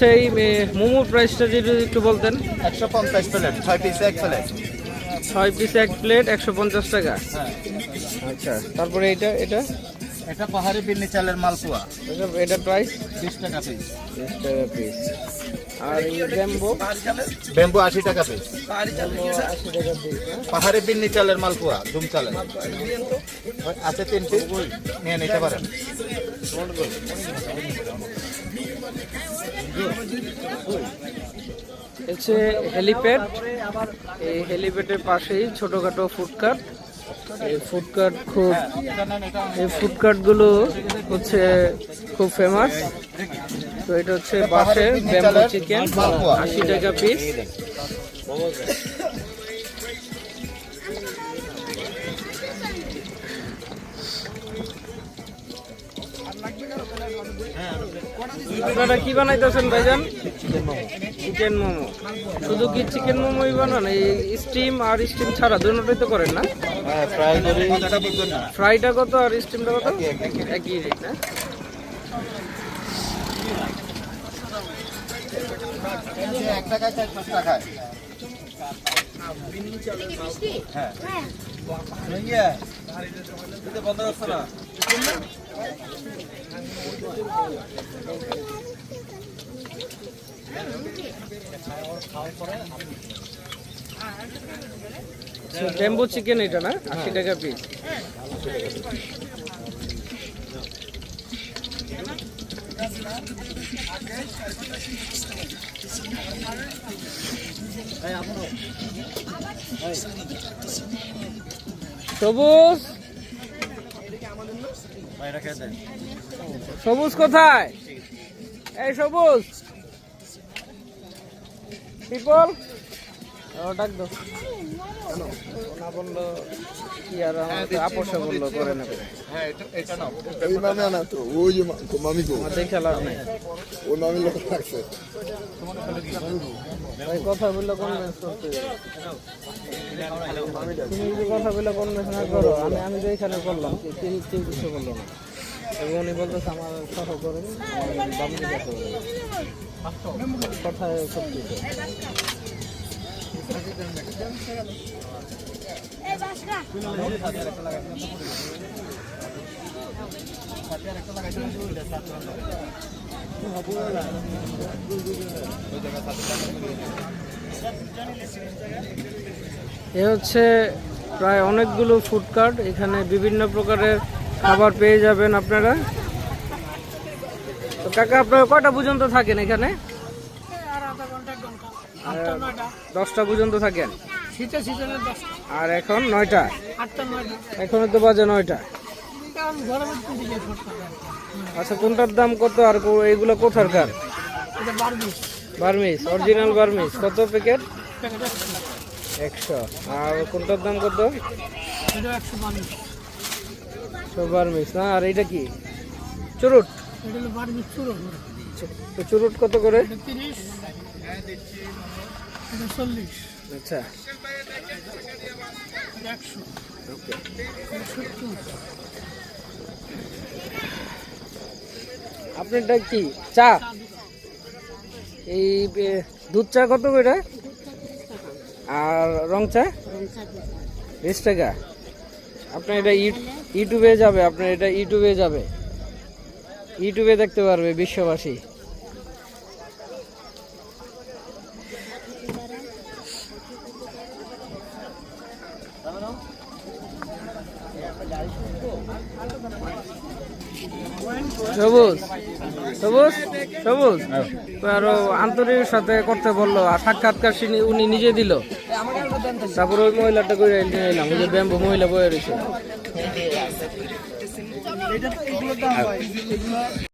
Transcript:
হচ্ছে এই মোমোর প্রাইসটা যদি একটু বলতেন। একশো পঞ্চাশ প্লেট ছয় পিস এক প্লেট ছয় পিস এক প্লেট একশো পঞ্চাশ টাকা। আচ্ছা তারপরে এটা এটা? এটা পাহাড়ি বিন্নি চালের মালপোয়া। এটা- এটা প্রাইস বিশ টাকা পিস বিশ টাকা পিস আর এই ব্যাম্বো? বেম্বু আশি টাকা পিস পিস পাহাড়ি বিন্নি চালের মালপোয়া ধুম চালের। আছে তিন পিস নিয়ে নিতে পারেন। হচ্ছে হেলিপ্যাড এই হেলিপ্যাডের পাশেই ছোটখাটো ফুডকার্ট এই ফুডকার্ট খুব এই ফুডকার্টগুলো হচ্ছে খুব ফেমাস তো এটা হচ্ছে বাসে ব্যাম্বু চিকেন আশি টাকা পিস আপনারা কি বানাইতেছেন ভাইজান? চিকেন মোমো। শুধু কি চিকেন মোমোই বানান? এই স্টিম আর স্টিম ছাড়া দুটোই তো করেন না? হ্যাঁ ফ্রাইটা কত আর স্টিমটা কত? একই রেট না? এক টাকায় চার পাঁচ টাকায়। হ্যাঁ। ব্যাম্বো চিকেন এটা না? আশি টাকা পিস সবুজ। সবুজ কোথায়? এই সবুজ। পিপল ডাক না বলল কি আর বলল করে নেবে। হ্যাঁ এটা এটা নাও। ওই মামে আনা তো ওই যে মা- মামি গো আমার দেখে লাভ নেই। ও মামি লোক রাখছে। ভাই কথা বললে কনভেন্স করতে তুমি যদি কথা বললে কনভেন্স না করো আমি আমি তো এখানে করলাম। কেউ কেউ- কেউ কিছু বলল না। এবং উনি বলতেছে আমার সহ করেন আমার দাম দিতে হবে কথায় সব কিছু এ হচ্ছে প্রায় অনেকগুলো ফুড কার্ট এখানে বিভিন্ন প্রকারের খাবার পেয়ে যাবেন আপনারা। তো কাকা, আপনারা কয়টা পর্যন্ত থাকেন এখানে? দশটা পর্যন্ত থাকেন? সিজনে আর এখন নয়টা? আটটা নয়টা। এখনও তো বাজে নয়টা। আচ্ছা কোনটার দাম কত আর কো- এইগুলো কোথাকার বার্মিস অরিজিনাল বার্মিস কত প্যাকেট? একশো। আর কোনটার দাম কত? একশো বার্মিস না? আর এটা কি? চুরুট? চুরুট। কত করে? তিরিশ। চল্লিশ। আচ্ছা। এটা একশো আপনারটা কি? চা? এই দুধ চা কত করে আর রং চা? বিশ টাকা। আপনার এটা ইউ- ইউটিউবে যাবে আপনার এটা ইউটিউবে যাবে। ইউটিউবে দেখতে পারবে বিশ্ববাসী। সবুজ। সবুজ? সবুজ? আরও আন্তরিক সাথে করতে বলল, আর সাক্ষাৎকার উনি নিজে দিল। তারপরে ওই মহিলাটা করে নিয়ে এলাম, ওই যে ব্যাম্বু মহিলা বয়ে রয়েছে।